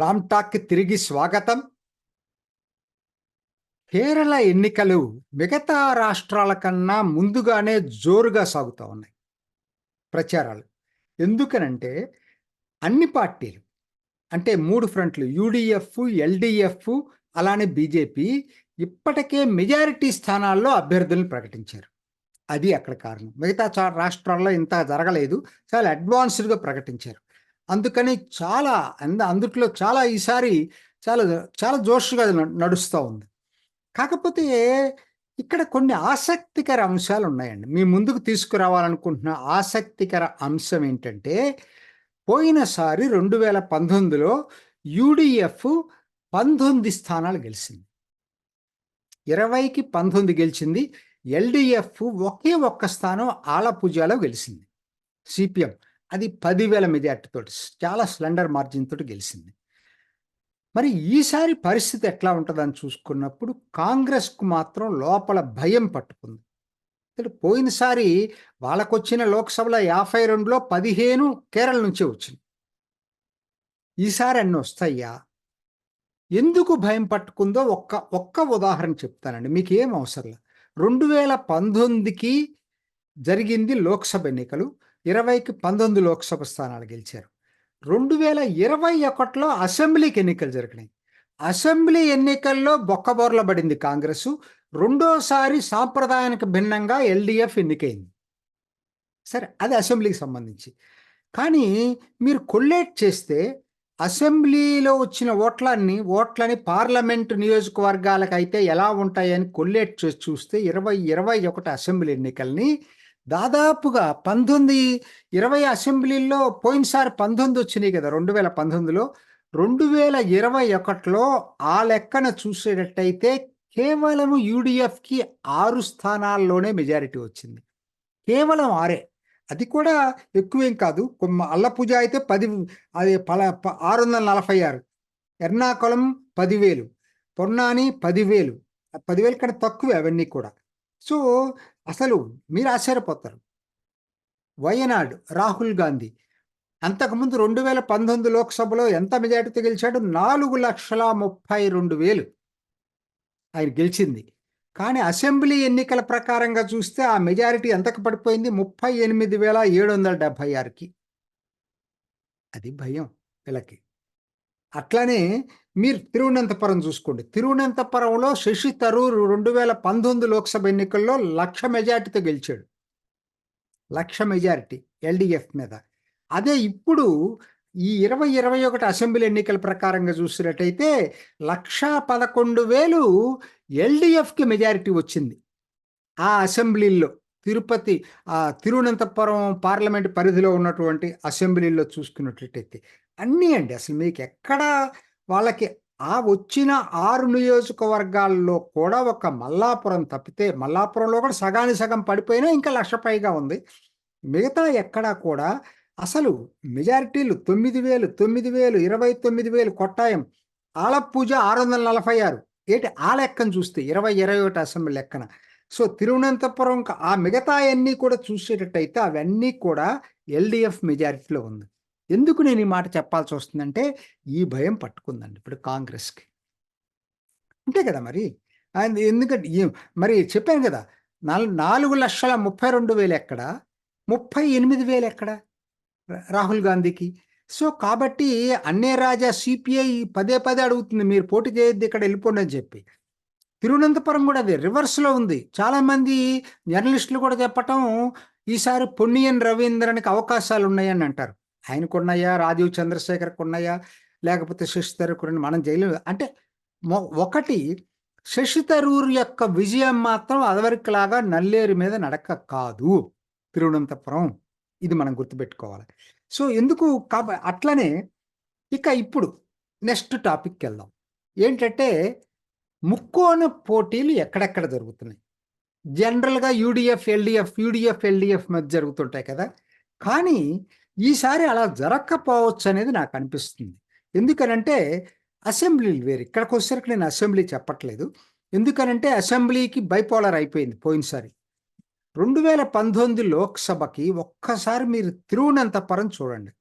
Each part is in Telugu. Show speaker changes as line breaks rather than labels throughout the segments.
రామ్టాక్ తిరిగి స్వాగతం. కేరళ ఎన్నికలు మిగతా రాష్ట్రాల కన్నా ముందుగానే జోరుగా సాగుతూ ఉన్నాయి. ప్రచారాలు. ఎందుకనంటే అన్ని పార్టీలు అంటే మూడు ఫ్రంట్లు యూడిఎఫ్ ఎల్డిఎఫ్ అలానే బీజేపీ ఇప్పటికే మెజారిటీ స్థానాల్లో అభ్యర్థులను ప్రకటించారు. అది అక్కడ కారణం. మిగతా రాష్ట్రాల్లో ఇంత జరగలేదు. చాలా అడ్వాన్స్డ్గా ప్రకటించారు. అందుకని చాలా అంద అందుట్లో చాలా ఈసారి చాలా చాలా జోష్గా న- నడుస్తూ ఉంది. కాకపోతే ఇక్కడ కొన్ని ఆసక్తికర అంశాలు ఉన్నాయండి. మీ ముందుకు తీసుకురావాలనుకుంటున్న ఆసక్తికర అంశం ఏంటంటే పోయినసారి రెండు వేల పంతొమ్మిదిలో యూడిఎఫ్ పంతొమ్మిది స్థానాలు గెలిచింది. ఇరవైకి పంతొమ్మిది గెలిచింది ఎల్డిఎఫ్ ఒకే ఒక్క స్థానం ఆలపూజాలో గెలిచింది. సిపిఎం. అది పదివేల మెజార్టీతో చాలా స్లెండర్ మార్జిన్ తోటి గెలిచింది మరి ఈసారి పరిస్థితి ఎట్లా ఉంటుందని చూసుకున్నప్పుడు కాంగ్రెస్కు మాత్రం లోపల భయం పట్టుకుంది. పోయినసారి వాళ్ళకొచ్చిన లోక్సభలో యాభై రెండులో పదిహేను కేరళ నుంచే వచ్చింది. ఈసారి అన్ని వస్తాయ్యా ఎందుకు భయం పట్టుకుందో ఒక్క ఒక్క ఉదాహరణ చెప్తానండి. మీకు ఏం అవసరం రెండు వేల పంతొమ్మిదికి జరిగింది లోక్సభ ఎన్నికలు. ఇరవైకి పంతొమ్మిది లోక్సభ స్థానాలు గెలిచారు. రెండు వేల ఇరవై ఒకటిలో అసెంబ్లీకి ఎన్నికలు జరిగినాయి. అసెంబ్లీ ఎన్నికల్లో బొక్కబోర్ల పడింది కాంగ్రెస్. రెండోసారి సాంప్రదాయానికి భిన్నంగా ఎల్డిఎఫ్ ఎన్నికైంది. సరే అది అసెంబ్లీకి సంబంధించి. కానీ మీరు కొల్లేట్ చేస్తే అసెంబ్లీలో వచ్చిన ఓట్లన్నీ ఓట్లని పార్లమెంటు నియోజకవర్గాలకు అయితే ఎలా ఉంటాయని కొల్లేట్ చేసి చూస్తే ఇరవై ఇరవై ఒకటి అసెంబ్లీ ఎన్నికల్ని దాదాపుగా పంతొమ్మిది ఇరవై అసెంబ్లీల్లో పోయినసారి పంతొమ్మిది వచ్చినాయి కదా రెండు వేల పంతొమ్మిదిలో. రెండు వేల ఇరవై ఒకటిలో ఆ లెక్కన చూసేటట్టయితే కేవలం యూడిఎఫ్కి ఆరు స్థానాల్లోనే మెజారిటీ వచ్చింది. కేవలం ఆరే. అది కూడా ఎక్కువేం కాదు. అల్లపూజ అయితే పది అది పల ప- ఆరు వందల నలభై ఆరు ఎర్నాకుళం పదివేలు. పొన్నాని పదివేలు. పదివేల పదివేలు కన్నా తక్కువే అవన్నీ కూడా. సో అసలు మీరు ఆశ్చర్యపోతారు. వయనాడ్ రాహుల్ గాంధీ అంతకుముందు రెండు వేల పంతొమ్మిది లోక్సభలో ఎంత మెజార్టీతో గెలిచాడు? నాలుగు లక్షల ముప్పై రెండు వేలు ఆయన గెలిచింది. కానీ అసెంబ్లీ ఎన్నికల ప్రకారంగా చూస్తే ఆ మెజారిటీ ఎంతకు పడిపోయింది? ముప్పై ఎనిమిది వేల ఏడు వందల డెబ్భై ఆరుకి. అది భయం వీళ్ళకి అట్లానే మీరు తిరువనంతపురం చూసుకోండి. తిరువనంతపురంలో శశి తరూర్ రెండు వేల పంతొమ్మిది లోక్సభ ఎన్నికల్లో లక్ష మెజార్టీతో గెలిచాడు. లక్ష మెజారిటీ ఎల్డిఎఫ్ మీద. అదే ఇప్పుడు ఈ ఇరవై ఇరవై ఒకటి అసెంబ్లీ ఎన్నికల ప్రకారంగా చూసినట్టయితే లక్షా పదకొండు వేలు ఎల్డిఎఫ్కి మెజారిటీ వచ్చింది. ఆ అసెంబ్లీల్లో తిరుపతి ఆ తిరువనంతపురం పార్లమెంట్ పరిధిలో ఉన్నటువంటి అసెంబ్లీలో చూసుకున్నట్లయితే. అన్నీ అండి. అసలు మీకు ఎక్కడ వాళ్ళకి ఆ వచ్చిన ఆరు నియోజకవర్గాల్లో కూడా ఒక మల్లాపురం తప్పితే మల్లాపురంలో కూడా సగాని సగం పడిపోయినా ఇంకా లక్ష పైగా ఉంది. మిగతా ఎక్కడా కూడా అసలు మెజారిటీలు తొమ్మిది వేలు తొమ్మిది వేలు ఇరవై తొమ్మిది వేలు కొట్టాయం. ఆలపూజ ఆరు వందల నలభై ఆరు. ఏంటి? ఆ లెక్కను చూస్తే ఇరవై ఇరవై ఒకటి అసెంబ్లీ లెక్కన. సో తిరువనంతపురం ఆ మిగతా అన్నీ కూడా చూసేటట్టయితే అవన్నీ కూడా ఎల్డిఎఫ్ మెజారిటీలో ఉంది. ఎందుకు నేను ఈ మాట చెప్పాల్సి వస్తుందంటే ఈ భయం పట్టుకుందండి ఇప్పుడు కాంగ్రెస్కి. అంతే కదా మరి? ఆయన ఎందుకంటే మరి చెప్పాను కదా నాలుగు నాలుగు లక్షల ముప్పై రెండు వేలు ఎక్కడ? ముప్పై ఎనిమిది వేలు ఎక్కడ? రాహుల్ గాంధీకి. సో కాబట్టి అన్నే రాజా సిపిఐ పదే పదే అడుగుతుంది మీరు పోటీ చేయొద్దు ఇక్కడ వెళ్ళిపోండి అని చెప్పి. తిరువనంతపురం కూడా అదే రివర్స్లో ఉంది. చాలామంది జర్నలిస్టులు కూడా చెప్పటం ఈసారి పొన్నియన్ రవీంద్రన్కి అవకాశాలు ఉన్నాయని అంటారు. ఆయనకు ఉన్నాయా రాజీవ్ చంద్రశేఖర్ ఉన్నాయా లేకపోతే శశి తరూర్ మనం చేయలేదు అంటే మొ- ఒకటి శశి తరూర్ యొక్క విజయం మాత్రం అదవరికిలాగా నల్లేరు మీద నడక కాదు. తిరువనంతపురం. ఇది మనం గుర్తుపెట్టుకోవాలి. సో ఎందుకు కాబ అట్లనే ఇక ఇప్పుడు నెక్స్ట్ టాపిక్కి వెళ్దాం. ఏంటంటే ముక్కోన పోటీలు ఎక్కడెక్కడ జరుగుతున్నాయి? జనరల్గా యూడిఎఫ్ ఎల్డిఎఫ్ యూడిఎఫ్ ఎల్డిఎఫ్ మధ్య జరుగుతుంటాయి కదా. కానీ ఈసారి అలా జరగకపోవచ్చు అనేది నాకు అనిపిస్తుంది ఎందుకనంటే అసెంబ్లీలు వేరు. ఇక్కడికి వచ్చేసరికి నేను అసెంబ్లీ చెప్పట్లేదు. ఎందుకనంటే అసెంబ్లీకి బైపోలర్ అయిపోయింది పోయినసారి. రెండు వేల పంతొమ్మిది లోక్సభకి ఒక్కసారి మీరు తిరువనంతపురం చూడండి.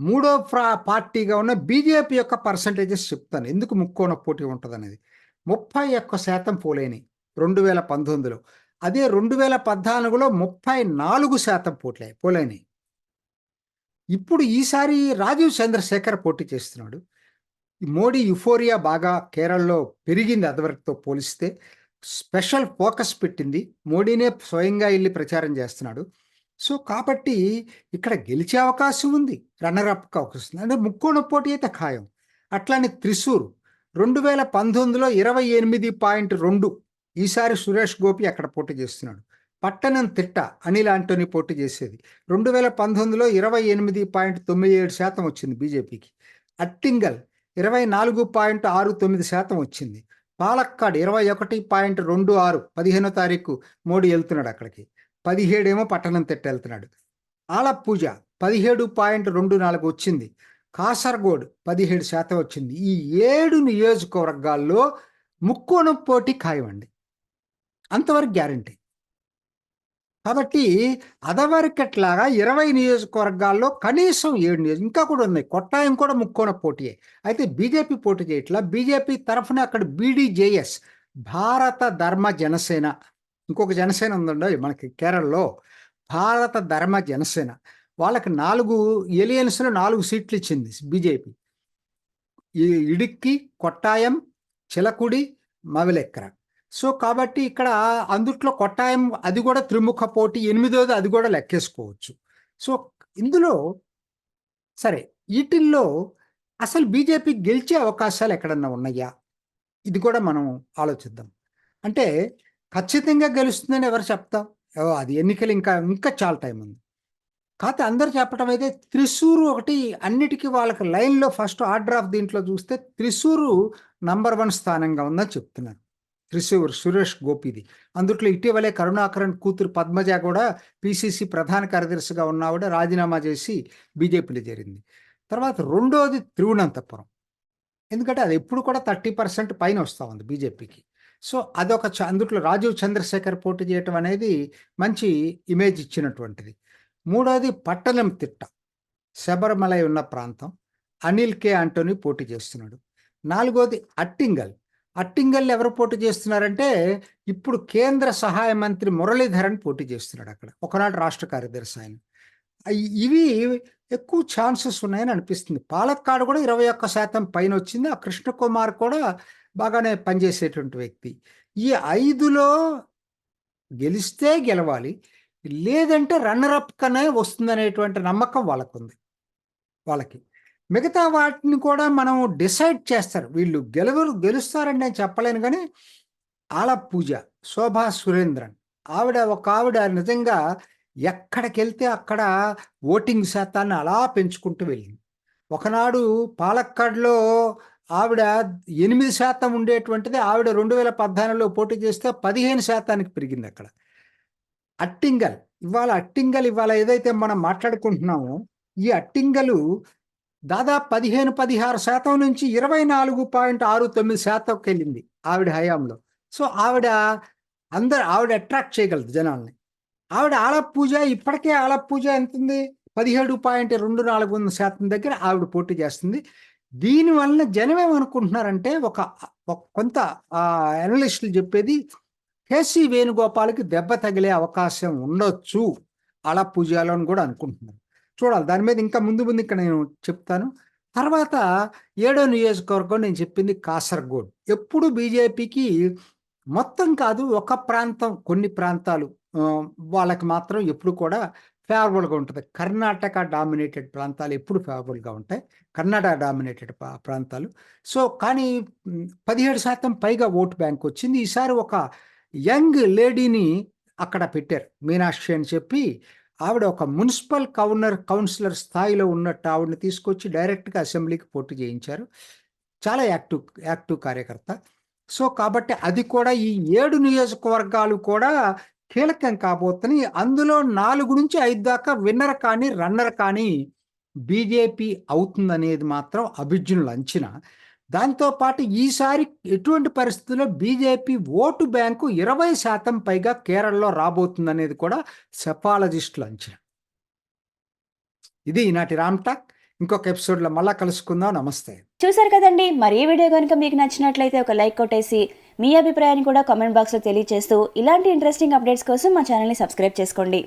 మూడో ఫ్రా పార్టీగా ఉన్న బీజేపీ యొక్క పర్సంటేజెస్ చెప్తాను. ఎందుకు ముక్కోన పోటీ ఉంటుంది అనేది ముప్పై ఒక్క శాతం పోలేని రెండు వేల పంతొమ్మిదిలో. అదే రెండు వేల పద్నాలుగులో ముప్పై నాలుగు శాతం పోట్లే పోలేని. ఇప్పుడు ఈసారి రాజీవ్ చంద్రశేఖర్ పోటీ చేస్తున్నాడు. మోడీ యుఫోరియా బాగా కేరళలో పెరిగింది అదివరకుతో పోలిస్తే. స్పెషల్ ఫోకస్ పెట్టింది. మోడీనే స్వయంగా వెళ్ళి ప్రచారం చేస్తున్నాడు. సో కాబట్టి ఇక్కడ గెలిచే అవకాశం ఉంది. రన్నరప్ అవకాశం ఉంది అంటే ముక్కోణ పోటీ అయితే ఖాయం. అట్లానే త్రిశూర్ రెండు వేల పంతొమ్మిదిలో ఇరవై ఎనిమిది పాయింట్ రెండు. ఈసారి సురేష్ గోపి అక్కడ పోటీ చేస్తున్నాడు. పట్టణం తిట్ట అనిల్ ఆంటోని పోటీ చేసేది. రెండు వేల పంతొమ్మిదిలో ఇరవై ఎనిమిది పాయింట్ తొమ్మిది ఏడు శాతం వచ్చింది బీజేపీకి. అట్టింగల్ ఇరవై నాలుగు పాయింట్ ఆరు తొమ్మిది శాతం వచ్చింది. పాలక్కాడ్ ఇరవై ఒకటి పాయింట్ రెండు ఆరు పదిహేనో తారీఖు మోడీ వెళ్తున్నాడు అక్కడికి. పదిహేడేమో పట్టణం తిట్ట వెళ్తున్నాడు. ఆలపూజ పదిహేడు పాయింట్ రెండు నాలుగు వచ్చింది. కాసర్గోడ్ పదిహేడు శాతం వచ్చింది. ఈ ఏడు నియోజకవర్గాల్లో ముక్కోణం పోటీ ఖాయమండి. అంతవరకు గ్యారంటీ. కాబట్టి అదవరకట్లాగా ఇరవై నియోజకవర్గాల్లో కనీసం ఏడు నియోజక ఇంకా కూడా ఉన్నాయి. కొట్టాయం కూడా ముక్కోన పోటీయే. అయితే బీజేపీ పోటీ చేయట్లా? బీజేపీ తరఫున అక్కడ బీడీజేఎస్ భారత ధర్మ జనసేన ఇంకొక జనసేన ఉందండి మనకి కేరళలో. భారత ధర్మ జనసేన. వాళ్ళకి నాలుగు ఎలియన్స్లో నాలుగు సీట్లు ఇచ్చింది బీజేపీ. ఈ ఇడిక్కి కొట్టాయం చిలకుడి మవిలెక్కర. సో కాబట్టి ఇక్కడ అందుట్లో కొట్టాయం అది కూడా త్రిముఖ పోటీ ఎనిమిదోది అది కూడా లెక్కేసుకోవచ్చు. సో ఇందులో సరే వీటిల్లో అసలు బీజేపీ గెలిచే అవకాశాలు ఎక్కడన్నా ఉన్నాయా? ఇది కూడా మనం ఆలోచిద్దాం. అంటే ఖచ్చితంగా గెలుస్తుందని ఎవరు చెప్తాం? ఓ, అది ఎన్నికలు ఇంకా ఇంకా చాలా టైం ఉంది. కాకపోతే అందరు చెప్పడం అయితే త్రిశూరు ఒకటి అన్నిటికీ వాళ్ళకి లైన్లో ఫస్ట్ ఆర్డర్ ఆఫ్ దీంట్లో చూస్తే త్రిశూరు నంబర్ వన్ స్థానంగా ఉందని చెప్తున్నారు. రిసీవర్ సురేష్ గోపిది. అందుట్లో ఇటీవలే కరుణాకరన్ కూతురు పద్మజ కూడా పిసిసి ప్రధాన కార్యదర్శిగా ఉన్న ఆవిడ రాజీనామా చేసి బీజేపీలో చేరింది. తర్వాత రెండోది తిరువనంతపురం. ఎందుకంటే అది ఎప్పుడు కూడా థర్టీ పర్సెంట్ పైన వస్తూ ఉంది బీజేపీకి సో అదొక అందుట్లో రాజీవ్ చంద్రశేఖర్ పోటీ చేయటం అనేది మంచి ఇమేజ్ ఇచ్చినటువంటిది. మూడోది పట్టణం తిట్ట. శబరిమలై ఉన్న ప్రాంతం. అనిల్ కే. ఆంటోనీ పోటీ చేస్తున్నాడు. నాలుగోది అట్టింగల్. అట్టింగల్ ఎవరు పోటీ చేస్తున్నారంటే ఇప్పుడు కేంద్ర సహాయ మంత్రి మురళీధరన్ పోటీ చేస్తున్నాడు అక్కడ ఒకనాడు రాష్ట్ర కార్యదర్శి ఆయన. ఇవి ఎక్కువ ఛాన్సెస్ ఉన్నాయని అనిపిస్తుంది. పాలక్కాడు కూడా ఇరవై ఒక్క శాతం పైన వచ్చింది. ఆ కృష్ణకుమార్ కూడా బాగానే పనిచేసేటువంటి వ్యక్తి. ఈ ఐదులో గెలిస్తే గెలవాలి లేదంటే రన్నరప్ కనే వస్తుందనేటువంటి నమ్మకం వాళ్ళకుంది వాళ్ళకి. మిగతా వాటిని కూడా మనం డిసైడ్ చేస్తారు. వీళ్ళు గెలువరు గెలుస్తారని నేను చెప్పలేను కానీ ఆల పూజ శోభా సురేంద్రన్. ఆవిడ ఒక ఆవిడ నిజంగా ఎక్కడికి వెళ్తే అక్కడ ఓటింగ్ శాతాన్ని అలా పెంచుకుంటూ వెళ్ళింది. ఒకనాడు పాలక్కాడ్లో ఆవిడ ఎనిమిది శాతం ఉండేటువంటిది ఆవిడ రెండు వేల పద్నాలుగులో పోటీ చేస్తే పదిహేను శాతానికి పెరిగింది అక్కడ. అట్టింగల్ ఇవాళ అట్టింగల్ ఇవాళ ఏదైతే మనం మాట్లాడుకుంటున్నామో ఈ అట్టింగలు దాదాపు పదిహేను పదిహారు శాతం నుంచి ఇరవై నాలుగు పాయింట్ ఆరు తొమ్మిది శాతంకి వెళ్ళింది ఆవిడ హయాంలో. సో ఆవిడ అందరు ఆవిడ అట్రాక్ట్ చేయగలదు జనాల్ని. ఆవిడ ఆలప్ పూజ ఇప్పటికే ఆలప్ పూజ ఎంత ఉంది పదిహేడు పాయింట్ రెండు నాలుగు వందల శాతం దగ్గర ఆవిడ పోటీ చేస్తుంది. దీనివల్ల జనం ఏమనుకుంటున్నారంటే ఒక ఒక కొంత అనలిస్టులు చెప్పేది కేసీ వేణుగోపాల్కి దెబ్బ తగిలే అవకాశం ఉండొచ్చు అలా పూజలో కూడా అనుకుంటున్నారు. చూడాలి. దాని మీద ఇంకా ముందు ముందు ఇక్కడ నేను చెప్తాను. తర్వాత ఏడో నియోజకవర్గం నేను చెప్పింది కాసర్గోడ్. ఎప్పుడు బీజేపీకి మొత్తం కాదు ఒక ప్రాంతం కొన్ని ప్రాంతాలు వాళ్ళకి మాత్రం ఎప్పుడు కూడా ఫేవరబుల్గా ఉంటుంది. కర్ణాటక డామినేటెడ్ ప్రాంతాలు ఎప్పుడు ఫేవరబుల్గా ఉంటాయి. కర్ణాటక డామినేటెడ్ ప్రాంతాలు. సో కానీ పదిహేడు శాతం పైగా ఓటు బ్యాంక్ వచ్చింది. ఈసారి ఒక యంగ్ లేడీని అక్కడ పెట్టారు. మీనాక్షి అని చెప్పి ఆవిడ ఒక మున్సిపల్ కౌనర్ కౌన్సిలర్ స్థాయిలో ఉన్నట్టు ఆవిడని తీసుకొచ్చి డైరెక్ట్గా అసెంబ్లీకి పోటీ చేయించారు. చాలా యాక్టివ్ యాక్టివ్ కార్యకర్త. సో కాబట్టి అది కూడా ఈ ఏడు నియోజకవర్గాలు కూడా కీలకం కాబోతున్నాయి అందులో నాలుగు నుంచి ఐదు దాకా విన్నర్ కానీ రన్నర్ కానీ బీజేపీ అవుతుందనేది మాత్రం అభిజ్ఞుల అంచనా. దాంతోపాటు ఈసారి ఎటువంటి పరిస్థితుల్లో బీజేపీ ఓటు బ్యాంకు ఇరవై శాతం పైగా కేరళలో రాబోతుందనేది కూడా సెపాలజిస్టుల అంచనా. ఇది ఈనాటి రామ్ టాక్. ఇంకొక ఎపిసోడ్లో మళ్ళా కలుసుకుందాం. నమస్తే.
చూసారు కదండి. మరి ఈ వీడియో కనుక మీకు నచ్చినట్లయితే ఒక లైక్ కొట్టేసి మీ అభిప్రాయాన్ని కూడా కామెంట్ బాక్స్లో తెలియజేస్తూ ఇలాంటి ఇంట్రెస్టింగ్ అప్డేట్స్ కోసం మా ఛానల్ని సబ్స్క్రైబ్ చేసుకోండి.